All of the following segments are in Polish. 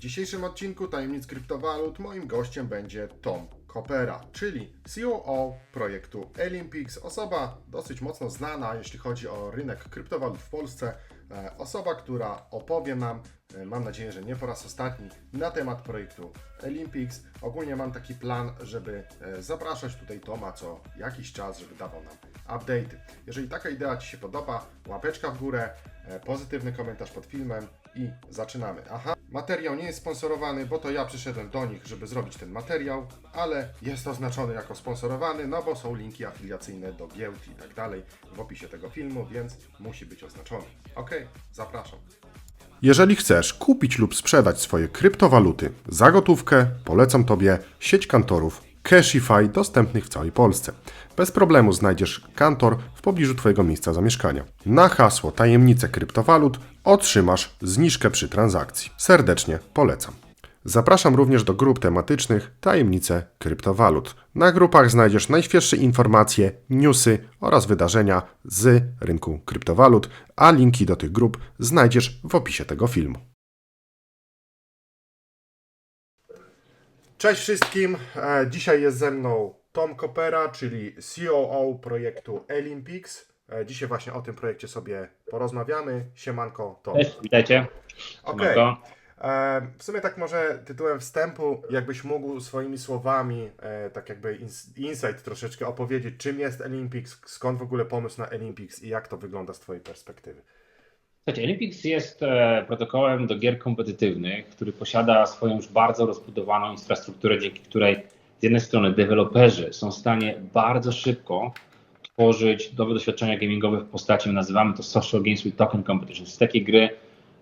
dzisiejszym odcinku Tajemnic Kryptowalut moim gościem będzie Tom Kopera, czyli COO projektu Olympics, osoba dosyć mocno znana, jeśli chodzi o rynek kryptowalut w Polsce, e, osoba, która opowie nam, e, mam nadzieję, że nie po raz ostatni, na temat projektu Olympics. Ogólnie mam taki plan, żeby e, zapraszać tutaj Toma co jakiś czas, żeby dawał nam update'y. Jeżeli taka idea Ci się podoba, łapeczka w górę, e, pozytywny komentarz pod filmem i zaczynamy. Aha, materiał nie jest sponsorowany, bo to ja przyszedłem do nich, żeby zrobić ten materiał, ale jest oznaczony jako sponsorowany, no bo są linki afiliacyjne do giełd i tak dalej w opisie tego filmu, więc musi być oznaczony. Ok, zapraszam. Jeżeli chcesz kupić lub sprzedać swoje kryptowaluty za gotówkę, polecam Tobie sieć kantorów Cashify dostępnych w całej Polsce. Bez problemu znajdziesz kantor w pobliżu Twojego miejsca zamieszkania. Na hasło tajemnice kryptowalut otrzymasz zniżkę przy transakcji. Serdecznie polecam. Zapraszam również do grup tematycznych Tajemnice kryptowalut. Na grupach znajdziesz najświeższe informacje, newsy oraz wydarzenia z rynku kryptowalut, a linki do tych grup znajdziesz w opisie tego filmu. Cześć wszystkim. E, Dzisiaj jest ze mną Tom Kopera, czyli COO projektu Olympics. E, Dzisiaj właśnie o tym projekcie sobie porozmawiamy. Siemanko, Tom. Cześć, witajcie. Okej. Siemanko. E, W sumie tak może tytułem wstępu, jakbyś mógł swoimi słowami, tak jakby ins- insight troszeczkę opowiedzieć, czym jest Olympics, skąd w ogóle pomysł na Olympics i jak to wygląda z Twojej perspektywy. Słuchajcie, Olympics jest e, protokołem do gier kompetytywnych, który posiada swoją już bardzo rozbudowaną infrastrukturę, dzięki której z jednej strony deweloperzy są w stanie bardzo szybko tworzyć nowe doświadczenia gamingowe w postaci, my nazywamy to social games with token competitions, takie gry,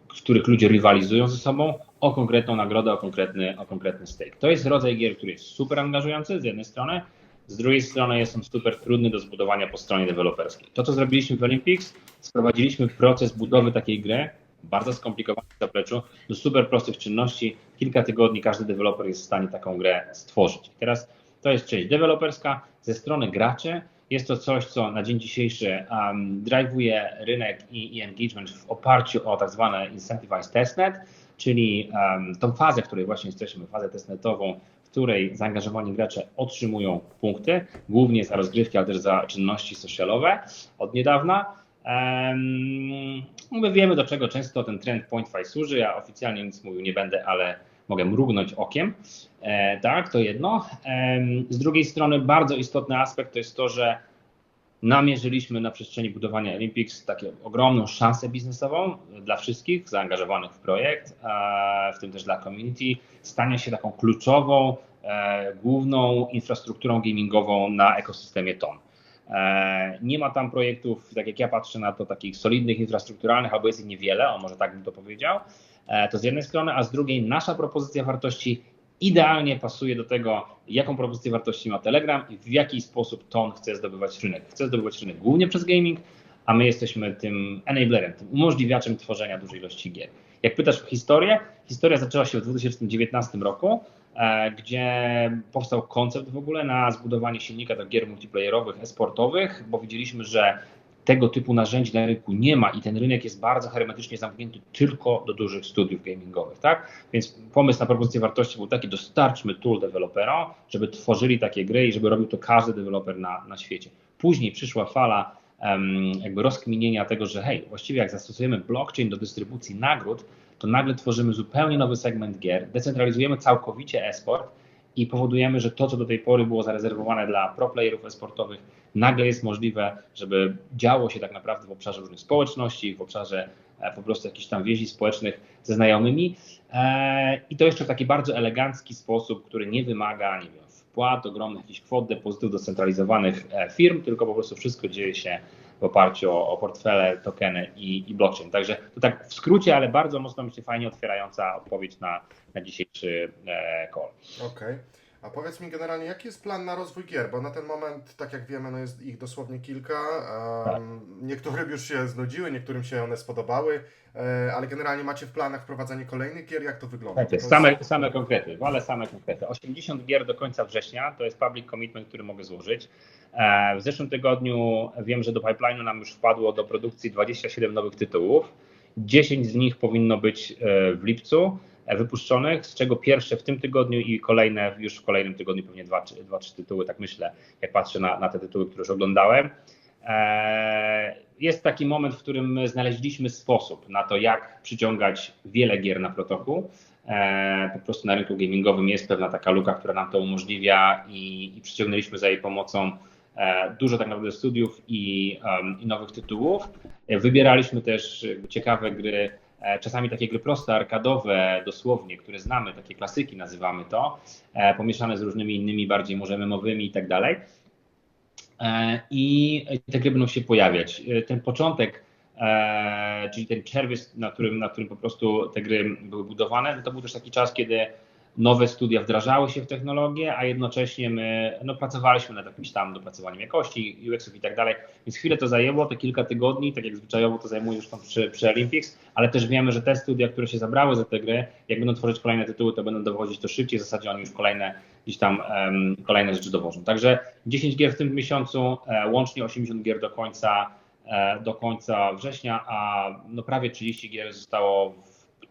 w których ludzie rywalizują ze sobą o konkretną nagrodę, o konkretny, o konkretny stake. To jest rodzaj gier, który jest super angażujący z jednej strony, z drugiej strony jest on super trudny do zbudowania po stronie deweloperskiej. To, co zrobiliśmy w Olympics, sprowadziliśmy proces budowy takiej gry, bardzo skomplikowanej w zapleczu, do super prostych czynności. Kilka tygodni każdy deweloper jest w stanie taką grę stworzyć. Teraz to jest część deweloperska. Ze strony graczy jest to coś, co na dzień dzisiejszy um, drive'uje rynek i, i engagement w oparciu o tak zwane incentivized testnet, czyli um, tą fazę, w której właśnie jesteśmy, fazę testnetową, której zaangażowani gracze otrzymują punkty, głównie za rozgrywki, ale też za czynności socialowe od niedawna. Um, my wiemy, do czego często ten trend PointFi służy. Ja oficjalnie nic mówił nie będę, ale mogę mrugnąć okiem. E, tak, to jedno. Z drugiej strony, bardzo istotny aspekt to jest to, że namierzyliśmy na przestrzeni budowania Olympics taką ogromną szansę biznesową dla wszystkich zaangażowanych w projekt, w tym też dla community, stanie się taką kluczową, główną infrastrukturą gamingową na ekosystemie TON. E, Nie ma tam projektów, tak jak ja patrzę na to, takich solidnych, infrastrukturalnych, albo jest ich niewiele, o może tak bym to powiedział. E, To z jednej strony, a z drugiej nasza propozycja wartości idealnie pasuje do tego, jaką propozycję wartości ma Telegram i w jaki sposób TON chce zdobywać rynek. Chce zdobywać rynek głównie przez gaming, a my jesteśmy tym enablerem, tym umożliwiaczem tworzenia dużej ilości gier. Jak pytasz o historię, historia zaczęła się w 2019 roku, e, gdzie powstał koncept w ogóle na zbudowanie silnika do gier multiplayerowych, esportowych, bo widzieliśmy, że tego typu narzędzi na rynku nie ma i ten rynek jest bardzo hermetycznie zamknięty tylko do dużych studiów gamingowych, tak? Więc pomysł na propozycję wartości był taki, dostarczmy tool deweloperom, żeby tworzyli takie gry i żeby robił to każdy deweloper na, na świecie. Później przyszła fala em, jakby rozkminienia tego, że hej, właściwie jak zastosujemy blockchain do dystrybucji nagród, to nagle tworzymy zupełnie nowy segment gier, decentralizujemy całkowicie esport i powodujemy, że to, co do tej pory było zarezerwowane dla pro playerów esportowych, nagle jest możliwe, żeby działo się tak naprawdę w obszarze różnych społeczności, w obszarze e, po prostu jakichś tam więzi społecznych ze znajomymi. E, I to jeszcze w taki bardzo elegancki sposób, który nie wymaga, nie wiem, wpłat, ogromnych jakichś kwot, depozytów do scentralizowanych e, firm, tylko po prostu wszystko dzieje się w oparciu o, o portfele, tokeny i, i blockchain. Także to tak w skrócie, ale bardzo mocno mi się fajnie otwierająca odpowiedź na, na dzisiejszy e, call. Okej. A powiedz mi generalnie, jaki jest plan na rozwój gier? Bo na ten moment, tak jak wiemy, no jest ich dosłownie kilka. em, Niektórym już się znudziły, niektórym się one spodobały, e, ale generalnie macie w planach wprowadzanie kolejnych gier? Jak to wygląda? Słuchajcie, To same, same konkrety, wolę same konkrety. 80 gier do końca września to jest public commitment, który mogę złożyć. E, W zeszłym tygodniu wiem, że do pipeline'u nam już wpadło do produkcji 27 nowych tytułów. 10 z nich powinno być e, w lipcu. Wypuszczonych, z czego pierwsze w tym tygodniu i kolejne już w kolejnym tygodniu, pewnie dwa, czy- dwa trzy tytuły, tak myślę, jak patrzę na, na te tytuły, które już oglądałem. E, Jest taki moment, w którym my znaleźliśmy sposób na to, jak przyciągać wiele gier na protokół. E, Po prostu na rynku gamingowym jest pewna taka luka, która nam to umożliwia i, i przyciągnęliśmy za jej pomocą e, dużo tak naprawdę studiów i, em, i nowych tytułów. Wybieraliśmy też ciekawe gry, czasami takie gry proste, arkadowe dosłownie, które znamy, takie klasyki nazywamy to, e, pomieszane z różnymi innymi, bardziej może memowymi i tak dalej. E, I te gry będą się pojawiać. E, Ten początek, e, czyli ten czerwiec, na którym, na którym po prostu te gry były budowane, no to był też taki czas, kiedy nowe studia wdrażały się w technologię, a jednocześnie my no, pracowaliśmy nad jakimś tam dopracowaniem jakości, UX-ów i tak dalej. Więc chwilę to zajęło, te kilka tygodni, tak jak zwyczajowo to zajmuje już tam przy, przy Olympics, ale też wiemy, że te studia, które się zabrały za te gry, jak będą tworzyć kolejne tytuły, to będą dowozić to szybciej, w zasadzie oni już kolejne gdzieś tam em, kolejne rzeczy dowożą. Także 10 gier w tym miesiącu, e, łącznie 80 gier do końca, e, do końca września, a no prawie 30 gier zostało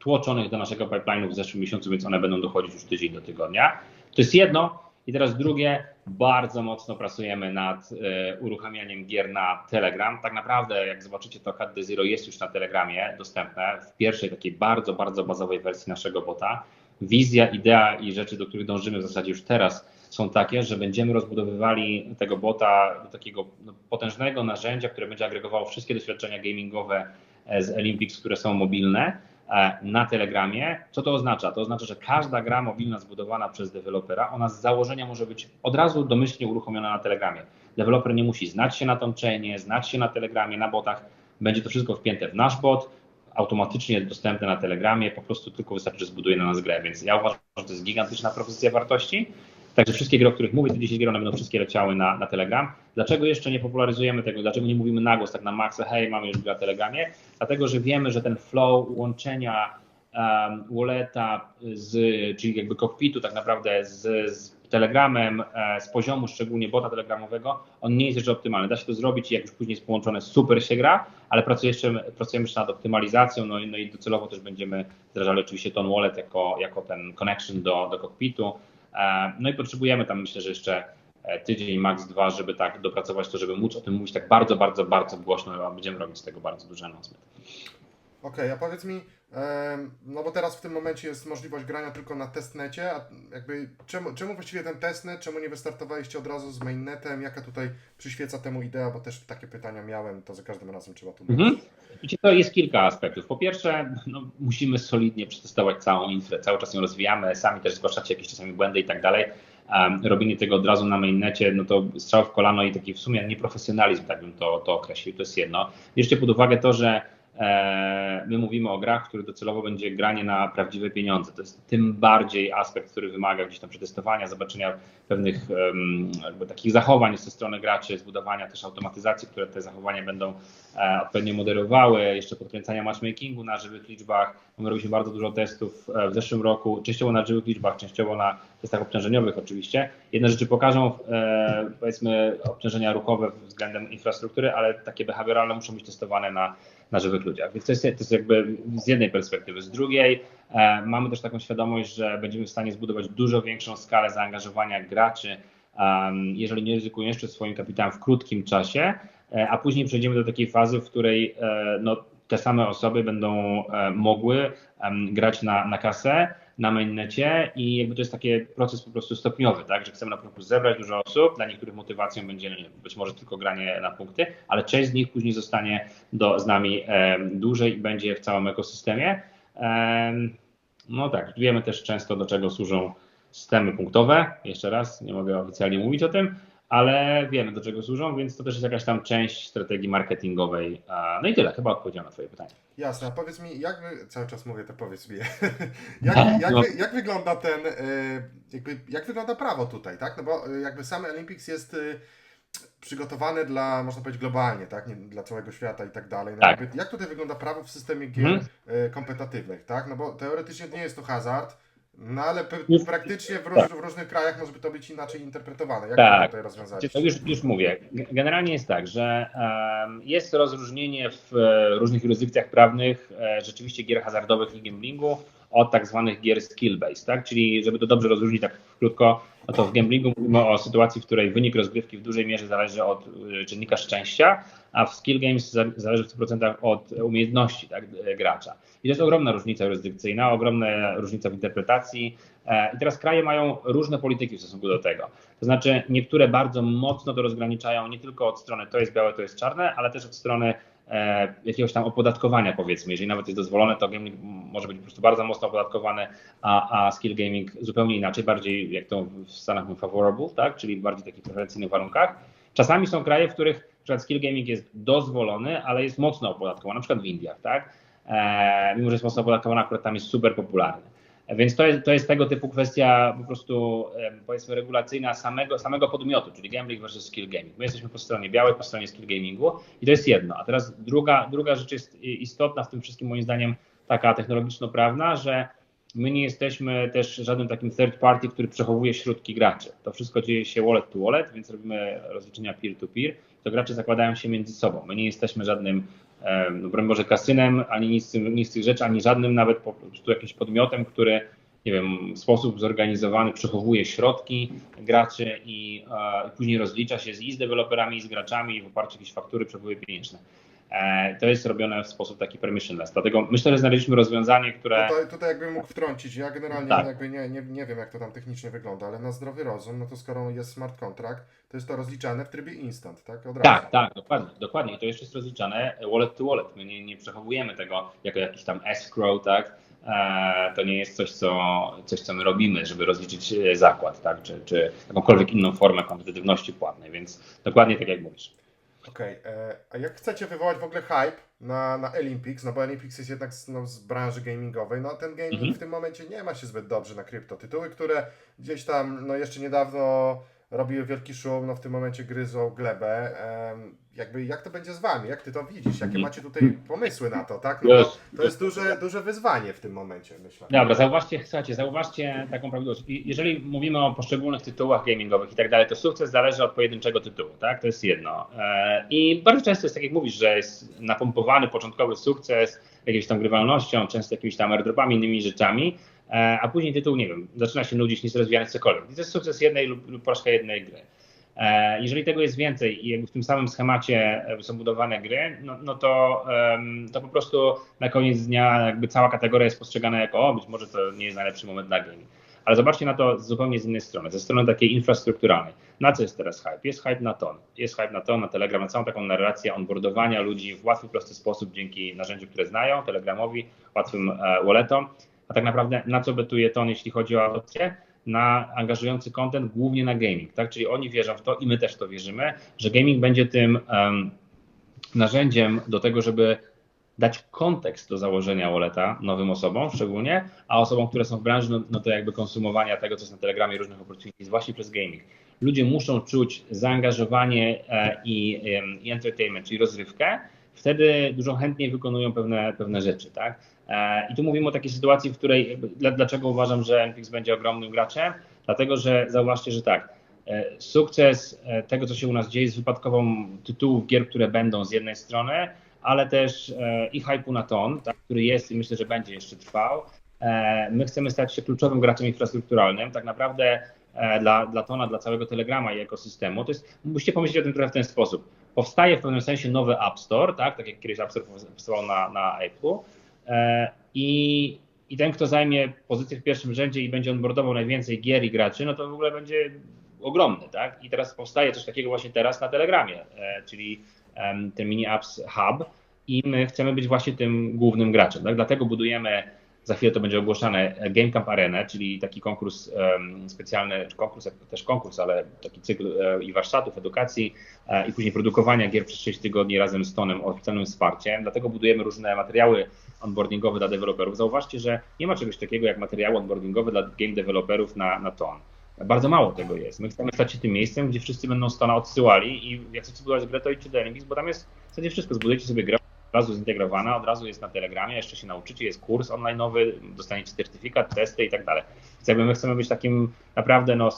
wtłoczonych do naszego pipeline'u w zeszłym miesiącu, więc one będą dochodzić już tydzień do tygodnia. To jest jedno. I teraz drugie, bardzo mocno pracujemy nad e, uruchamianiem gier na Telegram. Tak naprawdę, jak zobaczycie, to HD Zero jest już na Telegramie dostępne w pierwszej takiej bardzo, bardzo bazowej wersji naszego bota. Wizja, idea i rzeczy, do których dążymy w zasadzie już teraz są takie, że będziemy rozbudowywali tego bota do takiego no, potężnego narzędzia, które będzie agregowało wszystkie doświadczenia gamingowe e, z Olympics, które są mobilne na Telegramie. Co to oznacza? To oznacza, że każda gra mobilna zbudowana przez dewelopera, ona z założenia może być od razu domyślnie uruchomiona na Telegramie. Deweloper nie musi znać się na tą chainie, znać się na Telegramie, na botach. Będzie to wszystko wpięte w nasz bot, automatycznie dostępne na Telegramie, po prostu tylko wystarczy, że zbuduje na nas grę. Więc ja uważam, że to jest gigantyczna propozycja wartości. Także wszystkie gry, o których mówię, te 10 gier, one będą wszystkie leciały na, na Telegram. Dlaczego jeszcze nie popularyzujemy tego? Dlaczego nie mówimy na głos tak na maksa, hej, mamy już grę na Telegramie? Dlatego, że wiemy, że ten flow łączenia um, walleta, z, czyli jakby kokpitu tak naprawdę z, z Telegramem, e, z poziomu szczególnie bota telegramowego, on nie jest jeszcze optymalny. Da się to zrobić i jak już później jest połączone, super się gra, ale pracujemy jeszcze, pracujemy jeszcze nad optymalizacją, no, i- no i docelowo też będziemy wdrażali oczywiście ton wallet jako, jako ten connection do, do kokpitu. E, No i potrzebujemy tam myślę, że jeszcze e, tydzień, max dwa, żeby tak dopracować to, żeby móc o tym mówić tak bardzo, bardzo, bardzo głośno, a będziemy robić z tego bardzo duży announcement. Okej, a powiedz mi, em, no bo teraz w tym momencie jest możliwość grania tylko na testnecie, a jakby czemu, czemu właściwie ten testnet, czemu nie wystartowaliście od razu z mainnetem, jaka tutaj przyświeca temu idea, bo też takie pytania miałem, to za każdym razem trzeba tu Mhm. Wiecie, to jest kilka aspektów. Po pierwsze, no, musimy solidnie przetestować całą infrę, cały czas ją rozwijamy, sami też zgłaszacie jakieś czasami błędy i tak dalej. Um, robienie tego od razu na mainnecie, no to strzał w kolano i taki w sumie nieprofesjonalizm, tak bym to, to określił, to jest jedno. Bierzcie pod uwagę to, że my mówimy o grach, w których docelowo będzie granie na prawdziwe pieniądze. To jest tym bardziej aspekt, który wymaga gdzieś tam przetestowania, zobaczenia pewnych jakby takich zachowań ze strony graczy, zbudowania też automatyzacji, które te zachowania będą e, odpowiednio moderowały, jeszcze podkręcania matchmakingu na żywych liczbach. My robiliśmy bardzo dużo testów e, w zeszłym roku, częściowo na żywych liczbach, częściowo na testach obciążeniowych oczywiście. Jedne rzeczy pokażą e, powiedzmy obciążenia ruchowe względem infrastruktury, ale takie behawioralne muszą być testowane na, na żywych ludziach. Więc to jest, to jest jakby z jednej perspektywy. Z drugiej e, mamy też taką świadomość, że będziemy w stanie zbudować dużo większą skalę zaangażowania graczy, um, jeżeli nie ryzykują jeszcze swoim kapitałem w krótkim czasie, e, a później przejdziemy do takiej fazy, w której e, no, te same osoby będą e, mogły grać na, na kasę, na mainnecie i jakby to jest taki proces po prostu stopniowy, tak, że chcemy na początku zebrać dużo osób, dla niektórych motywacją będzie być może tylko granie na punkty, ale część z nich później zostanie do, z nami em, dłużej i będzie w całym ekosystemie. Em, no tak, wiemy też często do czego służą systemy punktowe, jeszcze raz, nie mogę oficjalnie mówić o tym, ale wiemy do czego służą, więc to też jest jakaś tam część strategii marketingowej. No i tyle, chyba odpowiedziałem na Twoje pytanie. Jasne, a powiedz mi, jak wy, cały czas mówię to powiedz mi, jak, jak, No. jak wygląda ten, e, jakby, jak wygląda prawo tutaj, tak? No bo e, jakby sam Olympics jest e, przygotowany dla, można powiedzieć, globalnie, tak? Nie, dla całego świata i tak dalej. No Tak. jakby, jak tutaj wygląda prawo w systemie gier e, kompetatywnych, tak? No bo teoretycznie nie jest to hazard, no ale Już- praktycznie w, róż, tak. w różnych krajach może by to być inaczej interpretowane. Jak Tak. to tutaj rozwiązać? To już, już mówię. Generalnie jest tak, że em, jest rozróżnienie w e, różnych jurysdykcjach prawnych e, rzeczywiście gier hazardowych i gamblingu od tak zwanych gier skill-based, tak? Czyli żeby to dobrze rozróżnić tak krótko, no to w gamblingu mówimy o sytuacji, w której wynik rozgrywki w dużej mierze zależy od y, czynnika szczęścia, a w skill games zależy w 100% od umiejętności tak, gracza. I to jest ogromna różnica jurysdykcyjna, ogromna różnica w interpretacji. E, I teraz kraje mają różne polityki w stosunku do tego. To znaczy, niektóre bardzo mocno to rozgraniczają nie tylko od strony to jest białe, to jest czarne, ale też od strony jakiegoś tam opodatkowania, powiedzmy. Jeżeli nawet jest dozwolone, to gaming może być po prostu bardzo mocno opodatkowany, a, a skill gaming zupełnie inaczej, bardziej jak to w Stanach mówią favorable, tak? czyli bardziej takich preferencyjnych warunkach. Czasami są kraje, w których przykład skill gaming jest dozwolony, ale jest mocno opodatkowany, na przykład w Indiach, tak? E, mimo, że jest mocno opodatkowany, akurat tam jest super popularny. Więc to jest, to jest tego typu kwestia po prostu powiedzmy regulacyjna samego, samego podmiotu, czyli gambling versus skill gaming. My jesteśmy po stronie białej, po stronie skill gamingu i to jest jedno. A teraz druga, druga rzecz jest istotna w tym wszystkim moim zdaniem taka technologiczno-prawna, że my nie jesteśmy też żadnym takim third party, który przechowuje środki graczy. To wszystko dzieje się wallet to wallet, więc robimy rozliczenia peer-to-peer. To gracze zakładają się między sobą. My nie jesteśmy żadnym, no broń Boże, kasynem, ani nic, nic z tych rzeczy, ani żadnym nawet po prostu jakimś podmiotem, który nie wiem, w sposób zorganizowany przechowuje środki graczy i, e, później rozlicza się z, i z deweloperami, i z graczami i w oparciu o jakieś faktury przechowuje pieniężne. E, to jest robione w sposób taki permissionless. Dlatego myślę, że znaleźliśmy rozwiązanie, które. Tutaj, tutaj jakbym mógł wtrącić. Ja generalnie tak. jakby nie, nie, nie wiem, jak to tam technicznie wygląda, ale na zdrowy rozum, no to skoro jest smart contract, to jest to rozliczane w trybie instant, tak? Od razu. Tak, tak, dokładnie, dokładnie. I to jeszcze jest rozliczane wallet to wallet. My nie, nie przechowujemy tego jako jakiś tam escrow, tak? E, to nie jest coś co, coś, co my robimy, żeby rozliczyć e, zakład, tak? Czy, czy jakąkolwiek inną formę kompetywności płatnej, więc dokładnie tak jak mówisz. Okej, okay. E, a jak chcecie wywołać w ogóle hype na, na Olympics, no bo Olympics jest jednak z, no, z branży gamingowej, no ten gaming mhm. w tym momencie nie ma się zbyt dobrze na kryptotytuły, które gdzieś tam no jeszcze niedawno robiły wielki szum, no w tym momencie gryzą glebę. Jakby jak to będzie z Wami? Jak Ty to widzisz? Jakie macie tutaj pomysły na to, tak? No to jest duże, duże wyzwanie w tym momencie, myślę. Dobra, zauważcie, słuchajcie, zauważcie taką prawidłowość. Jeżeli mówimy o poszczególnych tytułach gamingowych i tak dalej, to sukces zależy od pojedynczego tytułu, tak? To jest jedno. E, I bardzo często jest tak, jak mówisz, że jest napompowany początkowy sukces jakąś tam grywalnością, często jakimiś tam airdropami, innymi rzeczami, a później tytuł, nie wiem, zaczyna się nudzić, nie jest rozwijany cokolwiek. I to jest sukces jednej lub, lub porażka jednej gry. E, jeżeli tego jest więcej i jakby w tym samym schemacie e, są budowane gry, no, no to, to po prostu na koniec dnia jakby cała kategoria jest postrzegana jako o, być może to nie jest najlepszy moment dla gaming. Ale zobaczcie na to zupełnie z innej strony, ze strony takiej infrastrukturalnej. Na co jest teraz hype? Jest hype na ton. Jest hype na ton, na Telegram, na całą taką narrację onboardowania ludzi w łatwy, prosty sposób dzięki narzędziu, które znają, Telegramowi, łatwym walletom a tak naprawdę na co betuje ton, jeśli chodzi o adopcję? Na angażujący content, głównie na gaming, tak? Czyli oni wierzą w to i my też to wierzymy, że gaming będzie tym um, narzędziem do tego, żeby dać kontekst do założenia walleta nowym osobom szczególnie, a osobom, które są w branży, no, no to jakby konsumowania tego, co jest na Telegramie, różnych opportunities, właśnie przez gaming. Ludzie muszą czuć zaangażowanie e, i, i entertainment, czyli rozrywkę, wtedy dużo chętniej wykonują pewne, pewne rzeczy, tak? E, I tu mówimy o takiej sytuacji, w której, dlaczego uważam, że NPX będzie ogromnym graczem? Dlatego, że zauważcie, że tak, e, sukces e, tego, co się u nas dzieje, jest wypadkową tytułów gier, które będą z jednej strony, ale też i hype'u na ton, tak, który jest i myślę, że będzie jeszcze trwał. My chcemy stać się kluczowym graczem infrastrukturalnym. Tak naprawdę dla, dla Tona, dla całego Telegrama i ekosystemu, to jest, musicie pomyśleć o tym trochę w ten sposób. Powstaje w pewnym sensie nowy App Store, tak, tak jak kiedyś App Store powstawał na, na Apple'u, E, I, I ten, kto zajmie pozycję w pierwszym rzędzie i będzie onboardował najwięcej gier i graczy, no to w ogóle będzie ogromny, tak? I teraz powstaje coś takiego właśnie teraz na Telegramie, e, czyli ten mini apps hub i my chcemy być właśnie tym głównym graczem, tak? Dlatego budujemy za chwilę to będzie ogłoszone Game Camp Arena, czyli taki konkurs specjalny, czy konkurs, też konkurs, ale taki cykl um, i warsztatów, edukacji um, i później produkowania gier przez 6 tygodni razem z Tonem oficjalnym wsparciem. Dlatego budujemy różne materiały onboardingowe dla deweloperów. Zauważcie, że nie ma czegoś takiego jak materiały onboardingowe dla game deweloperów na, na ton. Bardzo mało tego jest. My chcemy stać się tym miejscem, gdzie wszyscy będą Stona odsyłali i jak chcecie zbudować grę, to idźcie do Enix, bo tam jest w zasadzie wszystko. Zbudujecie sobie grę, od razu zintegrowana, od razu jest na Telegramie, jeszcze się nauczycie, jest kurs online'owy, dostaniecie certyfikat, testy i tak dalej. Więc jakby my chcemy być takim naprawdę no,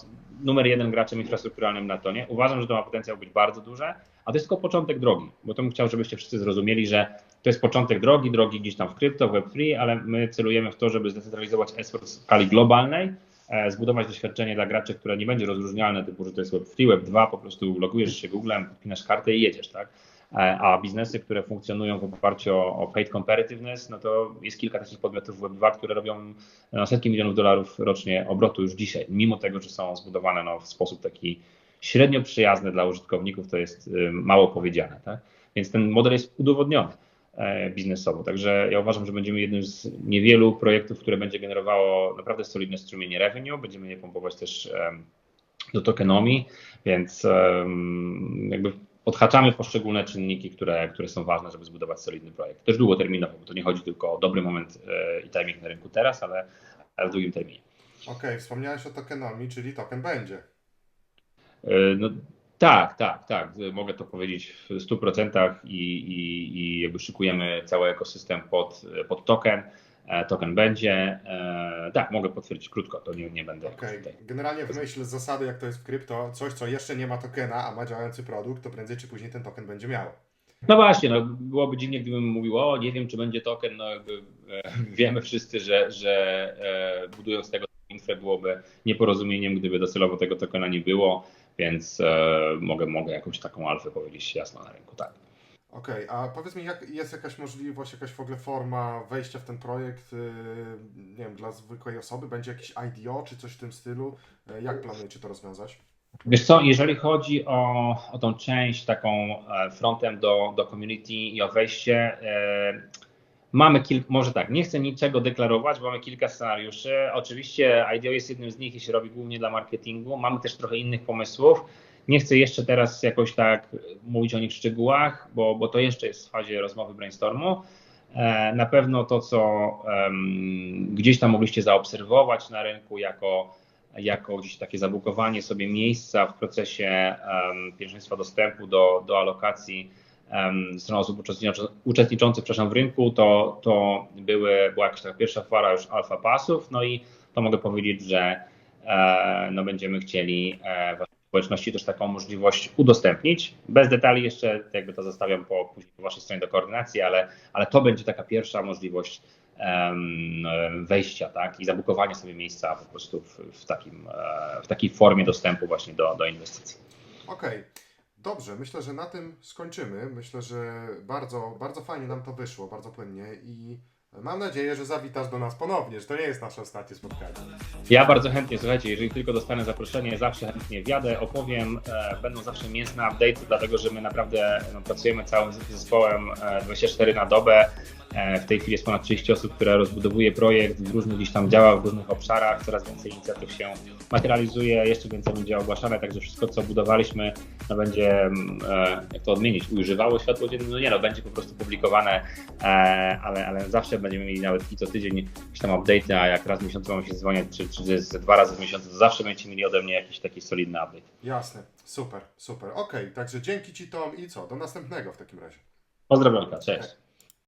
numer jeden graczem infrastrukturalnym na tonie. Uważam, że to ma potencjał być bardzo duże, a to jest tylko początek drogi, bo to bym chciał, żebyście wszyscy zrozumieli, że to jest początek drogi, drogi gdzieś tam w krypto, w Web3, ale my celujemy w to, żeby zdecentralizować esport w skali globalnej, e, zbudować doświadczenie dla graczy, które nie będzie rozróżnialne, typu, że to jest Web3, Web2, po prostu logujesz się Googlem, podpinasz kartę i jedziesz, tak? E, A biznesy, które funkcjonują w oparciu o, o paid competitiveness, no to jest kilka takich podmiotów Web2, które robią no, setki milionów dolarów rocznie obrotu już dzisiaj, mimo tego, że są zbudowane no, w sposób taki średnio przyjazny dla użytkowników, to jest y, mało powiedziane. Tak? Więc ten model jest udowodniony e, biznesowo. Także ja uważam, że będziemy jednym z niewielu projektów, które będzie generowało naprawdę solidne strumienie revenue. Będziemy je pompować też do tokenomii, więc jakby odhaczamy poszczególne czynniki, które, które są ważne, żeby zbudować solidny projekt. Też długoterminowo, bo to nie chodzi tylko o dobry moment e, i timing na rynku teraz, ale, ale w długim terminie. Okej, wspomniałeś o tokenomii, czyli token będzie. E, No, tak, tak, tak. Mogę to powiedzieć w 100% i, i, i jakby szykujemy cały ekosystem pod, pod token. E, Token będzie. E, Tak, mogę potwierdzić krótko, to nie, nie będę. Tutaj. generalnie w myśl zasady, jak to jest w krypto, coś, co jeszcze nie ma tokena, a ma działający produkt, to prędzej czy później ten token będzie miało. No właśnie, no, byłoby dziwnie, gdybym mówił, o nie wiem, czy będzie token. No jakby e, wiemy wszyscy, że, że budując tego infrę byłoby nieporozumieniem, gdyby docelowo tego tokena nie było, więc mogę, mogę jakąś taką alfę powiedzieć jasno na rynku, tak. Okej, a powiedz mi, jak jest jakaś możliwość, jakaś w ogóle forma wejścia w ten projekt, yy, nie wiem, dla zwykłej osoby? Będzie jakiś IDO czy coś w tym stylu? Yy, Jak planujecie to rozwiązać? Wiesz co, jeżeli chodzi o, o tą część taką e, frontem do, do community i o wejście, e, mamy kilka, może tak, nie chcę niczego deklarować, bo mamy kilka scenariuszy. Oczywiście IDEO jest jednym z nich i się robi głównie dla marketingu. Mamy też trochę innych pomysłów. Nie chcę jeszcze teraz jakoś tak mówić o nich w szczegółach, bo, bo to jeszcze jest w fazie rozmowy brainstormu. E, Na pewno to, co gdzieś tam mogliście zaobserwować na rynku jako jako gdzieś takie zabukowanie sobie miejsca w procesie pierwszeństwa dostępu do, do alokacji strony osób uczestniczących, w rynku, to, to były, była jakaś taka pierwsza fala już alfa pasów, no i to mogę powiedzieć, że e, no będziemy chcieli e, społeczności też taką możliwość udostępnić. Bez detali jeszcze jakby to zostawiam po, później po waszej stronie do koordynacji, ale, ale to będzie taka pierwsza możliwość wejścia tak, i zabukowania sobie miejsca po prostu w, w, takim, e, w takiej formie dostępu właśnie do, do inwestycji. Okej, dobrze, myślę, że na tym skończymy. Myślę, że bardzo, bardzo fajnie nam to wyszło, bardzo płynnie i mam nadzieję, że zawitasz do nas ponownie, że to nie jest nasze ostatnie spotkanie. Ja bardzo chętnie, słuchajcie, jeżeli tylko dostanę zaproszenie, zawsze chętnie wjadę, opowiem. E, będą zawsze mięsne update, dlatego że my naprawdę no, pracujemy całym zespołem e, 24 na dobę. E, w tej chwili jest ponad 30 osób, które rozbudowuje projekt w różnych gdzieś tam działa, w różnych obszarach. Coraz więcej inicjatyw się materializuje, jeszcze więcej będzie ogłaszane, także wszystko, co budowaliśmy, no, będzie, mm, e, jak to odmienić, używało światło dzienne, no nie no, będzie po prostu publikowane, e, ale, ale zawsze będziemy mieli nawet i co tydzień jakieś tam update'y, a jak raz w miesiącu wam się dzwonię, czy, czy dwa razy w miesiącu, to zawsze będziecie mieli ode mnie jakiś taki solidny update. Jasne, super, super. Okej, także dzięki Ci Tom i co? Do następnego w takim razie. Pozdrowionka, cześć.